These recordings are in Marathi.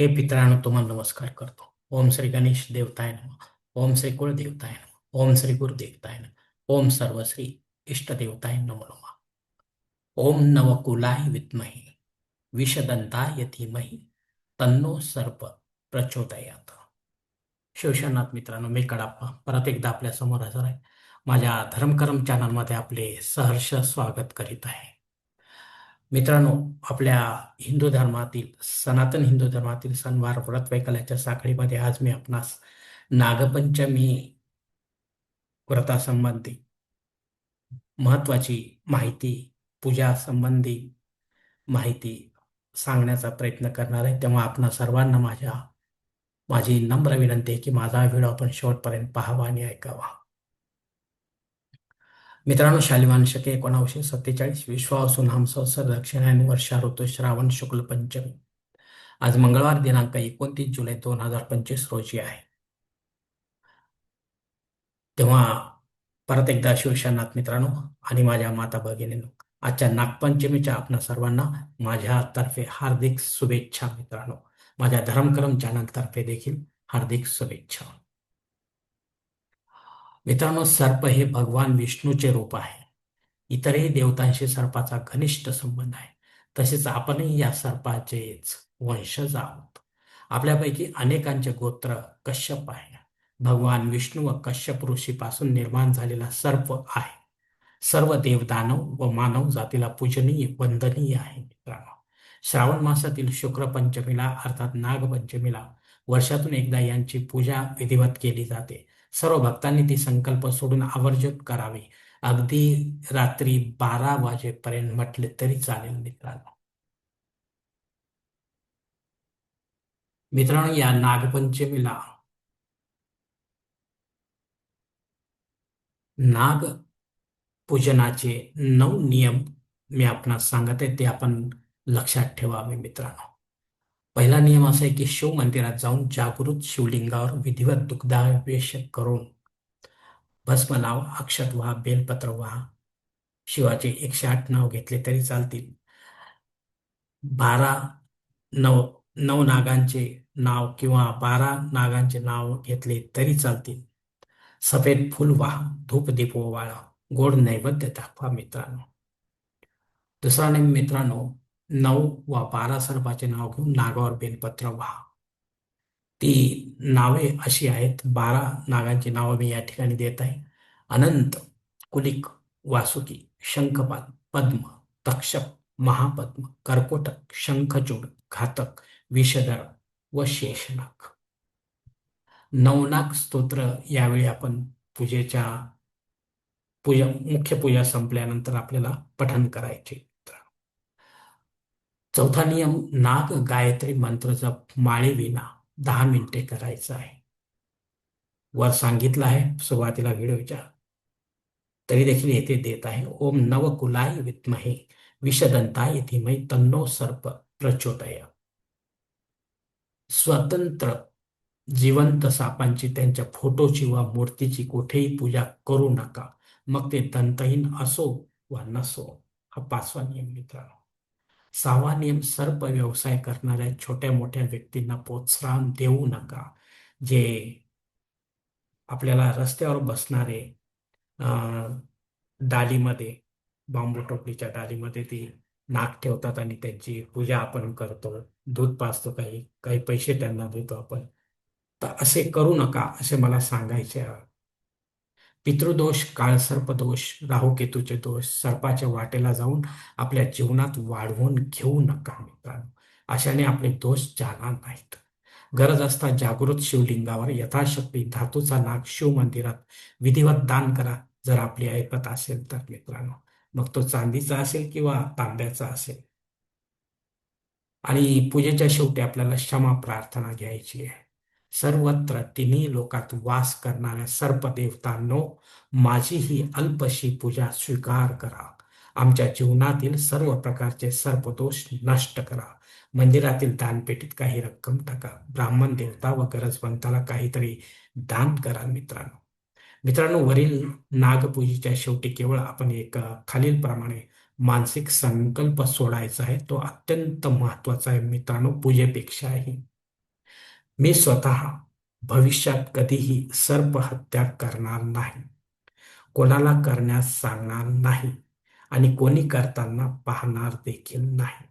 हे पितरांनो तुम्हाला नमस्कार करतो. ओम श्री गणेश देवताय नम. ओम श्री कुळ देवताय नम. ओम श्री गुरु देवताय नम. ओम सर्वश्री इष्ट देवताय नमो नमः. ओम नवकुलाय विद्महे. विषदंताय धीमही तन्नो सर्प प्रचोदयात. शिवशनाथ मित्रांनो मी कडाप्पा. परत एकदा आपल्यासमोर हजर आहे. माझ्या धर्मकरम चॅनलमध्ये आपले सहर्ष स्वागत करीत आहे. मित्रांनो आपल्या हिंदू धर्मातील सनातन हिंदू धर्मातील सणवार व्रत वैकल्याच्या साखळीमध्ये आज मी आपणास नागपंचमी व्रतासंबंधी महत्वाची माहिती पूजा संबंधी माहिती सांगण्याचा प्रयत्न करणार आहे. तेव्हा आपणा सर्वांना माझ्या माझी नम्र विनंती आहे की माझा व्हिडिओ आपण शेवटपर्यंत पाहावा आणि ऐकावा. मित्रांनो शालिवान शके एकोणावीसशे सत्तेचाळीस विश्वासून हम दक्षिण दक्षिणायन वर्षा ऋतू श्रावण शुक्ल पंचमी. आज मंगळवार दिनांक एकोणतीस जुलै दोन हजार पंचवीस रोजी आहे. तेव्हा परत एकदा शिवशनाथ मित्रांनो आणि माझ्या माता भगिनीनो आजच्या नागपंचमीच्या आपणा सर्वांना माझ्यातर्फे हार्दिक शुभेच्छा मित्रांनो. माझ्या धर्मक्रम चॅनलतर्फे देखील हार्दिक शुभेच्छा. मित्रांनो सर्प हे भगवान विष्णूचे रूप आहे. इतरही देवतांशी सर्पाचा घनिष्ठ संबंध आहे. तसेच आपणही या सर्पाचेच वंशज आहोत. आपल्यापैकी अनेकांचे गोत्र कश्यप आहे. भगवान विष्णू व कश्यप ऋषीपासून निर्माण झालेला सर्प आहे. सर्व देवदानव व मानव जातीला पूजनीय वंदनीय आहे मित्रांनो. श्रावण मासातील शुक्र पंचमीला अर्थात नागपंचमीला वर्षातून एकदा यांची पूजा विधिवत केली जाते. सर्व भक्तांनी ती संकल्प सोडून आवर्जून करावी. अगदी रात्री बारा वाजेपर्यंत म्हटले तरी चालेल मित्रांनो. मित्रांनो या नागपंचमीला नाग पूजनाचे नऊ नियम मी आपणास सांगत आहे ते आपण लक्षात ठेवावे मित्रांनो. पहिला नियम असा आहे की शिव मंदिरात जाऊन जागृत शिवलिंगावर विधिवत दुग्धाभिषेक करून भस्म लाव अक्षत व्हा बेलपत्र व्हा. शिवाचे एकशे आठ नाव घेतले तरी चालतील. बारा नव नऊ नागांचे नाव किंवा बारा नागांचे नाव घेतले तरी चालतील. सफेद फुल वाहा धूप दीप वाळा गोड नैवेद्य दाखवा मित्रांनो. दुसरा नेम मित्रांनो नऊ वा बारा सर्पाचे नाव घेऊन नागावर बेलपत्र व्हा. ती नावे अशी आहेत बारा नागांची नावं मी या ठिकाणी देत आहे. अनंत कुलिक वासुकी शंखपाल पद्म तक्षक महापद्म कर्कोटक शंखचूड घातक विषधर व शेषनाग. नवनाग स्तोत्र यावेळी आपण पूजेच्या पूजा मुख्य पूजा संपल्यानंतर आपल्याला पठन करायचे. चौथा नियम नाग गायत्री मंत्र जप दहा मिनिटे करायचं आहे. वर सांगितलं आहे सुरुवातीला व्हिडिओच्या तरी देखील येथे देत आहे ओम नवकुलाय विद्महे विषदंताय धीमहि तन्नो सर्प प्रचोदय. स्वतंत्र जिवंत सापांची त्यांच्या फोटोची वा मूर्तीची कुठेही पूजा करू नका. मग ते दंतहीन असो वा नसो हा पाचवा नियम मित्रांनो. सहावा नियम सर्प व्यवसाय करणाऱ्या छोट्या मोठ्या व्यक्तींना प्रोत्साहन देऊ नका. जे आपल्याला रस्त्यावर बसणारे डालीमध्ये बांबू टोपलीच्या डालीमध्ये ती नाक ठेवतात आणि त्यांची पूजा आपण करतो दूध पाचतो काही काही पैसे त्यांना देतो आपण. तर असे करू नका असे मला सांगायचे पितृदोष काळसर्पदोष राहुकेतूचे दोष सर्पाच्या वाटेला जाऊन आपल्या जीवनात वाढवून घेऊ नका मित्रांनो. अशाने आपले दोष जाणार नाहीत. गरज असता जागृत शिवलिंगावर यथाशक्ती धातूचा नाग शिव मंदिरात विधिवत दान करा जर आपली ऐकत असेल तर मित्रांनो. मग तो चांदीचा असेल किंवा तांब्याचा असेल. आणि पूजेच्या शेवटी आपल्याला क्षमा प्रार्थना घ्यायची आहे. सर्वत्र तिन्ही लोकात वास करणाऱ्या सर्पदेवतांनो माझी ही अल्पशी पूजा स्वीकार करा. आमच्या जीवनातील सर्व प्रकारचे सर्पदोष नष्ट करा. मंदिरातील दानपेटीत काही रक्कम टाका. ब्राह्मण देवता व गरजवंताला काहीतरी दान करा मित्रांनो. मित्रांनो वरील नागपूजेच्या शेवटी केवळ आपण एक खालीलप्रमाणे मानसिक संकल्प सोडायचा आहे. तो अत्यंत महत्त्वाचा आहे मित्रांनो पूजेपेक्षाही. मी स्वतः भविष्यात कधीही सर्प हत्या करणार नाही. कोणाला करण्यास सांगणार नाही आणि कोणी करताना पाहणार देखील नाही.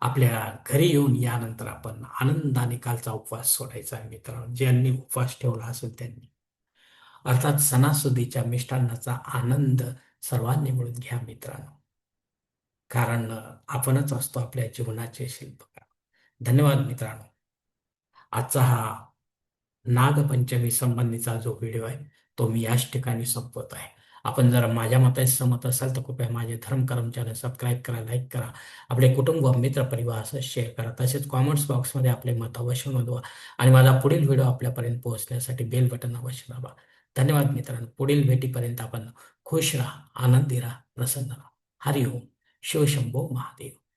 आपल्या घरी येऊन यानंतर आपण आनंदाने कालचा उपवास सोडायचा आहे मित्रांनो. ज्यांनी उपवास ठेवला असेल त्यांनी. अर्थात सणासुदीच्या मिष्टान्नाचा आनंद सर्वांनी मिळून घ्या मित्रांनो. कारण आपणच असतो आपल्या जीवनाचे शिल्प. धन्यवाद मित्रांनो. आजचा हा नागपंचमी संबंधीचा जो व्हिडिओ आहे तो मी याच ठिकाणी संपवत आहे. आपण जर माझ्या मताशी सहमत असाल तर कृपया माझे धर्म कर्मचारी सबस्क्राईब करा लाईक करा. आपले कुटुंब मित्र परिवार असं शेअर करा. तसेच कॉमेंट्स बॉक्समध्ये आपले मत अवश्य नोंदवा. आणि माझा पुढील व्हिडिओ आपल्यापर्यंत पोहोचण्यासाठी बेल बटन अवश्य दाबा. धन्यवाद मित्रांनो. पुढील भेटीपर्यंत आपण खुश राहा आनंदी राहा प्रसन्न राहा. हरिओम. शिवशंभो महादेव.